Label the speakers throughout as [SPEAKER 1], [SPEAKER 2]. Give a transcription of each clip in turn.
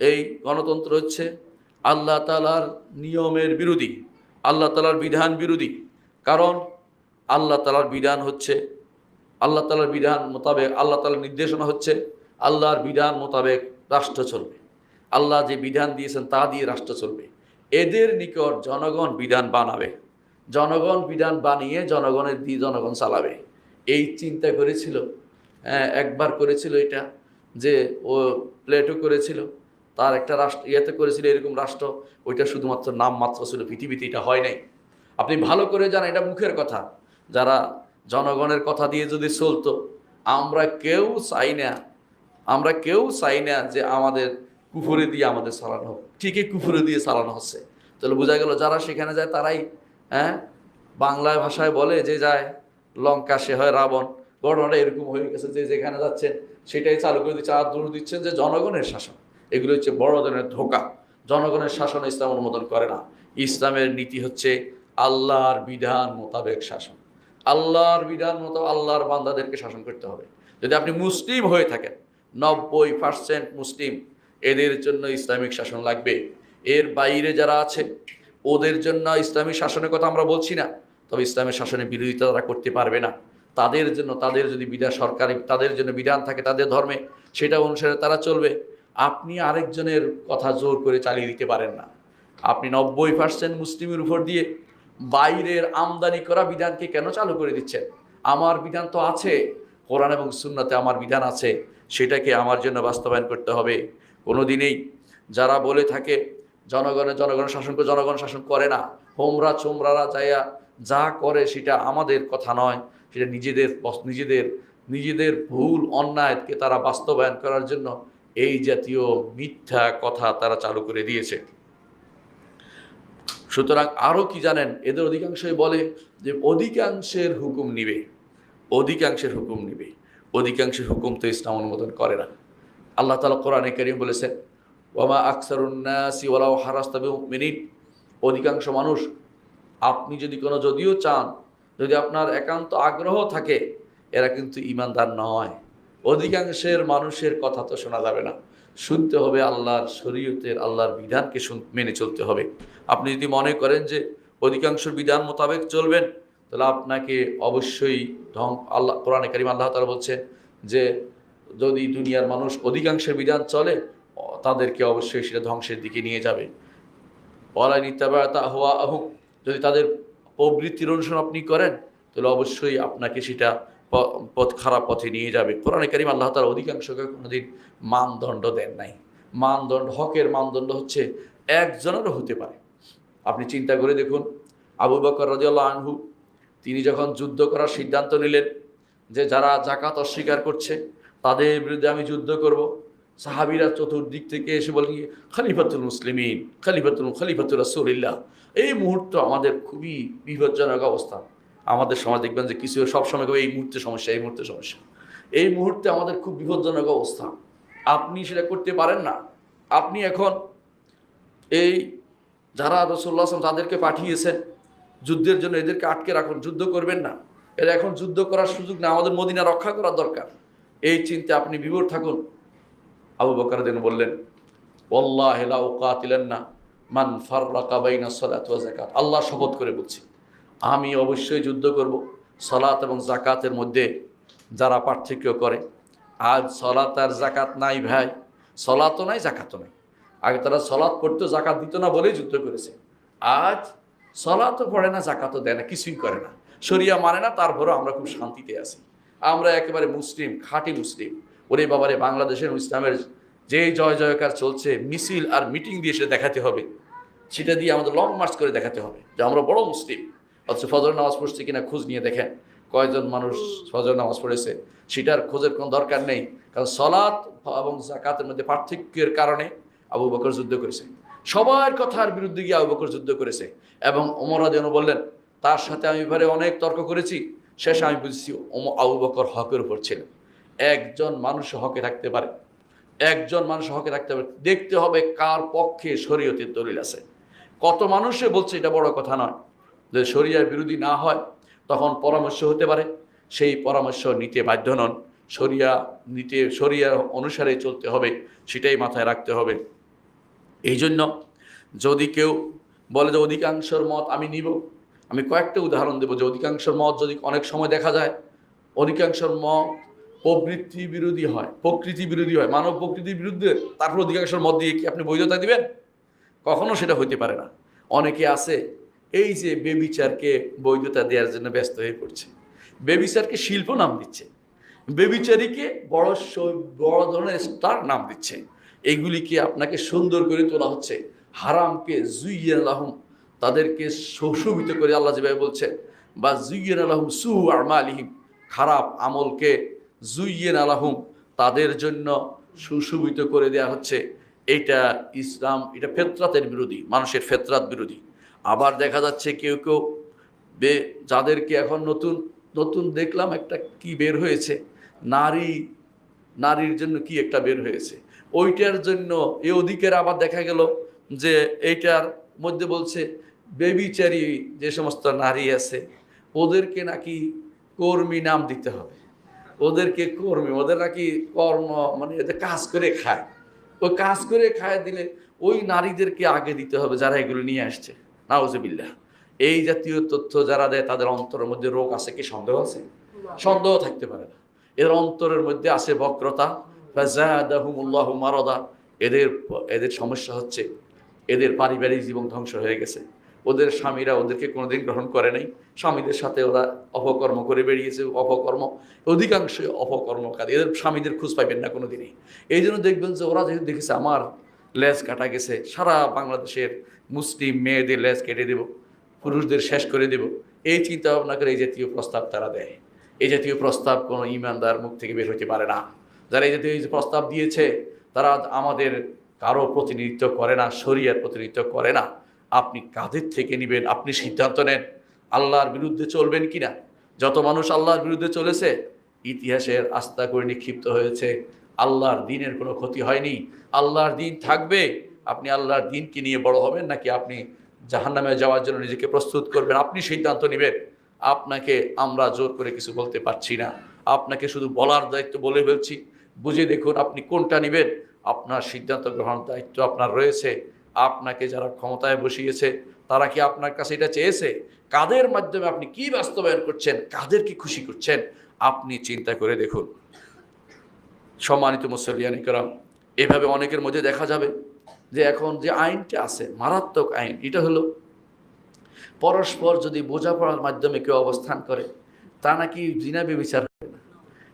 [SPEAKER 1] এই গণতন্ত্র হচ্ছে আল্লাহ তালার নিয়মের বিরোধী আল্লাহ তালার বিধান বিরোধী। কারণ আল্লাহ তালার বিধান হচ্ছে আল্লাহ তালার বিধান মোতাবেক আল্লাহ তালার নির্দেশনা হচ্ছে আল্লাহর বিধান মোতাবেক রাষ্ট্র চলবে। আল্লাহ যে বিধান দিয়েছেন তা দিয়ে রাষ্ট্র চলবে। এদের নিকট জনগণ বিধান বানাবে। জনগণ বিধান বানিয়ে জনগণের দিয়ে জনগণ চালাবে। এই চিন্তা করেছিল হ্যাঁ, একবার করেছিল এটা যে ও প্লেটো করেছিল। তার একটা রাষ্ট্র, ইয়েতে করেছিল এরকম রাষ্ট্র, ওইটা শুধুমাত্র নাম মাত্র ছিল, পৃথিবীতে এটা হয় নাই। আপনি ভালো করে জানেন, এটা মুখের কথা। যারা জনগণের কথা দিয়ে যদি চলতো, আমরা কেউ চাই না, আমরা কেউ চাই না যে আমাদের কুফুরে দিয়ে আমাদের চালানো হোক। ঠিকই কুফুরে দিয়ে চালানো হচ্ছে। তাহলে বোঝা গেল, যারা সেখানে যায়, তারাই হ্যাঁ? বাংলা ভাষায় বলে, যে যায়, লঙ্কা সে হয় রাবণ। ঘটনাটা এরকম হয়ে গেছে যে যেখানে যাচ্ছেন, সেটাই চালু করে দিচ্ছে। আর দূর দিচ্ছেন যে জনগণের শাসন। এগুলো হচ্ছে বড় ধরনের ধোকা। জনগণের শাসন ইসলাম অনুমোদন করে না। ইসলামের নীতি হচ্ছে আল্লাহর বিধান মোতাবেক শাসন। আল্লাহর বিধান মতো আল্লাহর বান্দাদেরকে শাসন করতে হবে। যদি আপনি মুসলিম হয়ে থাকেন, নব্বই পার্সেন্ট মুসলিম, এদের জন্য ইসলামিক শাসন লাগবে। এর বাইরে যারা আছে, ওদের জন্য ইসলামিক শাসনের কথা আমরা বলছি না। তবে ইসলামের শাসনের বিরোধিতা তারা করতে পারবে না। তাদের জন্য, তাদের যদি বিধান সরকারি, তাদের জন্য বিধান থাকে তাদের ধর্মে, সেটা অনুসারে তারা চলবে। আপনি আরেকজনের কথা জোর করে চালিয়ে দিতে পারেন না। আপনি নব্বই পার্সেন্ট মুসলিমের উপর দিয়ে বাইরের আমদানি করা বিধানকে কেন চালু করে দিচ্ছেন? আমার বিধান তো আছে। কোরআন এবং সুন্নাতে আমার বিধান আছে। সেটাকে আমার জন্য বাস্তবায়ন করতে হবে। কোনো দিনেই যারা বলে থাকে জনগণের জনগণ শাসন করে, জনগণ শাসন করে না। হোমরা চোমরারা যাইয়া যা করে সেটা আমাদের কথা নয়। সেটা নিজেদের নিজেদের নিজেদের ভুল, অন্যায়কে তারা বাস্তবায়ন করার জন্য এই জাতীয় মিথ্যা কথা তারা চালু করে দিয়েছে। সুতরাং আরও কি জানেন? এদের অধিকাংশই বলে যে অধিকাংশের হুকুম নিবে। অধিকাংশের হুকুম নিবে। অধিকাংশের হুকুম তো ইসলাম অনুমোদন করে না। আল্লাহ তালা কোরআনে করিম বলেছেন ওমা আকসারুন্নাসি ওলাও হারাস্তাবে মিনিট অধিকাংশ মানুষ, আপনি যদি কোনো যদিও চান, যদি আপনার একান্ত আগ্রহ থাকে, এরা কিন্তু ইমানদার নয়। অধিকাংশের মানুষের কথা তো শোনা যাবে না। শুনতে হবে আল্লাহর শরীয়তের, আল্লাহর বিধানকে মেনে চলতে হবে। আপনি যদি মনে করেন যে অধিকাংশ বিধান মোতাবেক চলবেন, তাহলে আপনাকে অবশ্যই ধ্বং, আল্লাহ, কোরআনে কারিম আল্লাহ তালা বলছেন যে যদি দুনিয়ার মানুষ অধিকাংশের বিধান চলে তাদেরকে অবশ্যই সেটা ধ্বংসের দিকে নিয়ে যাবে। ওয়ালাই নিত্যাবায়তা হওয়া আহুক যদি তাদের প্রবৃত্তির অনুসরণ আপনি করেন, তাহলে অবশ্যই আপনাকে সেটা পথ খারাপ পথে নিয়ে যাবে। কোরআনে কারিম আল্লাহ তালা অধিকাংশকে কোনোদিন মানদণ্ড দেন নাই। মানদণ্ড হকের মানদণ্ড হচ্ছে একজনেরও হতে পারে। আপনি চিন্তা করে দেখুন আবু বকর রাজিয়াল্লাহ আনহু তিনি যখন যুদ্ধ করার সিদ্ধান্ত নিলেন যে যারা জাকাত অস্বীকার করছে তাদের বিরুদ্ধে আমি যুদ্ধ করব। সাহাবিরা চতুর্দিক থেকে এসে বলেন কি, খলিফাতুল মুসলিমিন খলিফাতুল খলিফাতুল রাসূলিল্লাহ। এই মুহূর্ত আমাদের খুবই বিপজ্জনক অবস্থা। আমাদের সমাজ দেখবেন যে কিছু সবসময় এই মুহূর্তে সমস্যা, এই মুহূর্তে সমস্যা। এই মুহূর্তে আমাদের খুব বিপজ্জনক অবস্থা। আপনি সেটা করতে পারেন না। আপনি এখন এই যারা রসুল্লাহ আসলাম তাদেরকে পাঠিয়েছেন, যুদ্ধের জন্য এদেরকে আটকে রাখুন, যুদ্ধ করবেন না। এরা এখন যুদ্ধ করার সুযোগ না, আমাদের মদিনা রক্ষা করার দরকার। এই চিন্তা আপনি বিভোর থাকুন। আবু বকর বললেন ওল্লাহ কাতিলেন না মান ফাররাকা বাইনা সালাত আল্লাহ শপথ করে বলছি। আমি অবশ্যই যুদ্ধ করব। সলাত এবং জাকাতের মধ্যে যারা পার্থক্য করে। আজ সলাত আর জাকাত নাই ভাই। সলাতও নাই, জাকাতও নাই। আগে তারা সলাৎ পড়তো জাকাত দিত না বলেই যুদ্ধ করেছে। আজ সলাতও পড়ে না, জাকাতও দেয় না, কিছুই করে না। শরিয়া মানে না, তারপরেও আমরা খুব শান্তিতে আছি। আমরা একেবারে মুসলিম, খাঁটি মুসলিম। ওরে বাবারে, বাংলাদেশের ইসলামের যে জয় জয়কার চলছে, মিছিল আর মিটিং দিয়ে সেটা দেখাতে হবে। সেটা দিয়ে আমাদের লং মার্চ করে দেখাতে হবে যে আমরা বড় মুসলিম। অথচ ফজর নামাজ পড়ছে কিনা খোঁজ নিয়ে দেখেন। কয়জন মানুষ ফজর নামাজ পড়েছে? সেটার খোঁজের কোনো দরকার নেই। কারণ সলাৎ এবং জাকাতের মধ্যে পার্থক্যের কারণে আবু বকর যুদ্ধ করেছে। সবার কথার বিরুদ্ধে গিয়ে আবু বকর যুদ্ধ করেছে। এবং ওমরা যেন বললেন, তার সাথে আমি এবারে অনেক তর্ক করেছি। শেষে আমি বুঝেছি আবু বকর হকের উপর ছিলেন একজন মানুষ হকে থাকতে পারে। একজন মানুষ হকে থাকতে পারে। দেখতে হবে কার পক্ষে শরীয়তের দলিল আছে। কত মানুষে বলছে এটা বড় কথা নয়। যে শরিয়ার বিরোধী না হয়, তখন পরামর্শ হতে পারে। সেই পরামর্শ নিতে বাধ্য নন। শরিয়া নিতে, শরিয়া অনুসারে চলতে হবে, সেটাই মাথায় রাখতে হবে। এই জন্য যদি কেউ বলে যে অধিকাংশের মত আমি নিব, আমি কয়েকটা উদাহরণ দেবো যে অধিকাংশের মত যদি অনেক সময় দেখা যায়, অধিকাংশের মত প্রবৃত্তি বিরোধী হয়, প্রকৃতি বিরোধী হয়। মানব প্রকৃতির বিরুদ্ধে তারপর অধিকাংশের মত দিয়ে কি আপনি বৈধতা দিবেন? কখনো সেটা হইতে পারে না। অনেকে আছে এই যে বেবিচারকে বৈধতা দেওয়ার জন্য ব্যস্ত হয়ে পড়ছে। বেবিচারকে শিল্প নাম দিচ্ছে। বেবিচারীকে বড় বড় ধরনের স্টার নাম দিচ্ছে। এগুলিকে আপনাকে সুন্দর করে তোলা হচ্ছে। হারামকে জুইয়ের আলহম তাদেরকে সুশোভিত করে আল্লাহ যেভাবে বলছেন, বা জুইয়ের আলহম সু আলহিম খারাপ আমলকে জুইয়েন আলাহুম তাদের জন্য সুশোভিত করে দেয়া হচ্ছে। এটা ইসলাম, এটা ফেতরাতের বিরোধী, মানুষের ফেতরাত বিরোধী। আবার দেখা যাচ্ছে কেউ কেউ বে, যাদেরকে এখন নতুন নতুন দেখলাম একটা কি বের হয়েছে, নারী, নারীর জন্য কি একটা বের হয়েছে। ওইটার জন্য এ অধিকার আবার দেখা গেল যে এইটার মধ্যে বলছে বেবিচারি যে সমস্ত নারী আছে, ওদেরকে নাকি কর্মী নাম দিতে হবে। ওদেরকে কর্মী, ওদের নাকি কর্ম মানে এদের কাজ করে খায়। ওই কাজ করে খায় দিলে ওই নারীদেরকে আগে দিতে হবে যারা এগুলো নিয়ে আসছে। নাউজবিল্লাহ এই জাতীয় তথ্য যারা দেয় তাদের অন্তরের মধ্যে রোগ আছে কি? সন্দেহ আছে? সন্দেহ থাকতে পারে না। এর অন্তরের মধ্যে আছে বক্রতা। ফাজাদাহুমুল্লাহু মারাদা। এদের এদের সমস্যা হচ্ছে এদের পারিবারিক জীবন ধ্বংস হয়ে গেছে। ওদের স্বামীরা ওদেরকে কোনোদিন গ্রহণ করে নাই। স্বামীদের সাথে ওরা অপকর্ম করে বেরিয়েছে অপকর্ম অধিকাংশই অপকর্মকারী। এদের স্বামীদের খোঁজ পাইবেন না কোনোদিনই। এই জন্য দেখবেন যে ওরা যেহেতু দেখেছে আমার লেজ কাটা গেছে, সারা বাংলাদেশের মুসলিম মেয়েদের লেজ কেটে দেব, পুরুষদের শেষ করে দেব। এই চিন্তা ভাবনা করে এই জাতীয় প্রস্তাব তারা দেয়। এই জাতীয় প্রস্তাব কোনো ইমানদার মুখ থেকে বের হতে পারে না। যারা এই জাতীয় প্রস্তাব দিয়েছে, তারা আমাদের কারও প্রতিনিধিত্ব করে না, শরিয়ার প্রতিনিধিত্ব করে না। আপনি কাদের থেকে নেবেন? আপনি সিদ্ধান্ত নেন, আল্লাহর বিরুদ্ধে চলবেন কিনা? যত মানুষ আল্লাহর বিরুদ্ধে চলেছে, ইতিহাসের আস্থা করে নিক্ষিপ্ত হয়েছে। আল্লাহর দিনের কোনো ক্ষতি হয়নি। আল্লাহর দিন থাকবে। আপনি আল্লাহর দিনকে নিয়ে বড় হবেন নাকি আপনি জাহান্নামে যাওয়ার জন্য নিজেকে প্রস্তুত করবেন? আপনি সিদ্ধান্ত নেবেন। আপনাকে আমরা জোর করে কিছু বলতে পারছি না। আপনাকে শুধু বলার দায়িত্ব বলে ফেলছি। বুঝে দেখুন আপনি কোনটা নেবেন। আপনার সিদ্ধান্ত গ্রহণ দায়িত্ব আপনার রয়েছে। আপনাকে যারা ক্ষমতায় বসিয়েছে, তারা কি আপনার কাছে এটা চেয়েছে? কাদের মাধ্যমে আপনি কি বাস্তবায়ন করছেন? কাদের কাদেরকে খুশি করছেন? আপনি চিন্তা করে দেখুন। সম্মানিত মুসলিয়ানি করাম, এভাবে অনেকের মধ্যে দেখা যাবে যে এখন যে আইনটা আছে, মারাত্মক আইন, এটা হলো পরস্পর যদি বোঝাপড়ার মাধ্যমে কেউ অবস্থান করে, তা নাকি জিনাবি বিচার হবে না?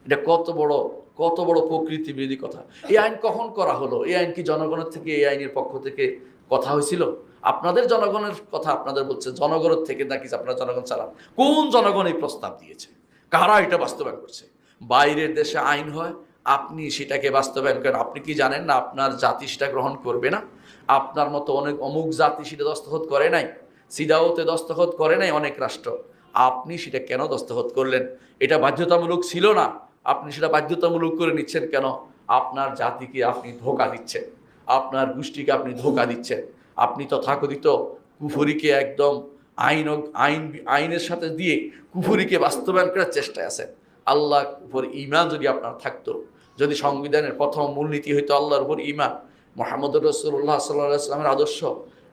[SPEAKER 1] এটা কত বড় কত বড় প্রকৃতি কথা। এই আইন কখন করা হলো? এই আইন কি জনগণের থেকে, এই আইনের পক্ষ থেকে কথা হয়েছিল? আপনাদের জনগণের কথা আপনাদের বলছে, জনগণের থেকে নাকি আপনারা জনগণ চালান? কোন জনগণ এই প্রস্তাব দিয়েছে? কারা এটা বাস্তবায়ন করছে? বাইরের দেশে আইন হয় আপনি সেটাকে বাস্তবায়ন করেন। আপনি কি জানেন না আপনার জাতি সেটা গ্রহণ করবে না? আপনার মতো অনেক অমুক জাতি সেটা দস্তখত করে নাই? সিদাওতে দস্তখত করে নাই অনেক রাষ্ট্র। আপনি সেটা কেন দস্তখত করলেন? এটা বাধ্যতামূলক ছিল না। আপনি সেটা বাধ্যতামূলক করে নিচ্ছেন কেন? আপনার জাতিকে আপনি ধোকা দিচ্ছেন। আপনার গোষ্ঠীকে আপনি ধোকা দিচ্ছেন। আপনি তথাকথিত কুফুরিকে একদম আইন আইন আইনের সাথে দিয়ে কুফুরিকে বাস্তবায়ন করার চেষ্টায় আছেন। আল্লাহ উপর ইমান যদি আপনার থাকতো, যদি সংবিধানের প্রথম মূলনীতি হইতো আল্লাহর উপর ইমান মোহাম্মদ রসুল্লাহ সাল্লাহ আদর্শ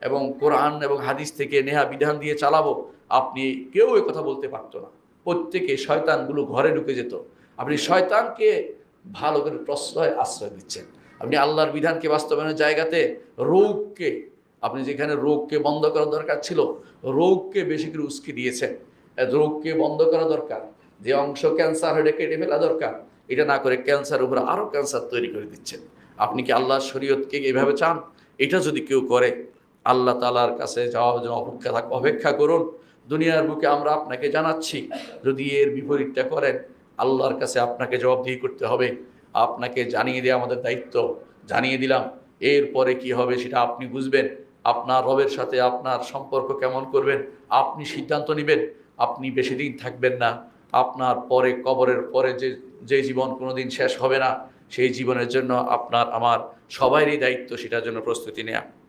[SPEAKER 1] এবং কোরআন এবং হাদিস থেকে নেহা বিধান দিয়ে চালাবো, আপনি কেউ এ কথা বলতে পারতো না। প্রত্যেকে শয়তানগুলো ঘরে ঢুকে যেত। আপনি শয়তানকে ভালো করে প্রশ্রয়, আশ্রয় দিচ্ছেন। আপনি আল্লাহর বিধানকে বাস্তবায়নের জায়গাতে রোগকে, আপনি যেখানে রোগকে বন্ধ করা দরকার ছিল, রোগকে বেশি করে উস্কে দিয়েছেন। রোগকে বন্ধ করা দরকার। যে অংশ ক্যান্সার হয়ে কেটে ফেলা দরকার, এটা না করে ক্যান্সার উপরে আরও ক্যান্সার তৈরি করে দিচ্ছেন। আপনি কি আল্লাহর শরীয়তকে এভাবে চান? এটা যদি কেউ করে, আল্লাহ তালার কাছে জন্য অপেক্ষা থাক, অপেক্ষা করুন। দুনিয়ার বুকে আমরা আপনাকে জানাচ্ছি, যদি এর বিপরীতটা করেন, আল্লাহর কাছে আপনাকে জবাবদিহি করতে হবে। আপনাকে জানিয়ে দেওয়া আমাদের দায়িত্ব, জানিয়ে দিলাম, এরপরে কি হবে সেটা আপনি বুঝবেন। আপনার রবের সাথে আপনার সম্পর্ক কেমন করবেন? আপনি সিদ্ধান্ত নেবেন, আপনি বেশি দিন থাকবেন না। আপনার পরে, কবরের পরে যে যে জীবন কোনোদিন শেষ হবে না, সেই জীবনের জন্য আপনার, আমার সবারই দায়িত্ব, সেটার জন্য প্রস্তুতি নেওয়া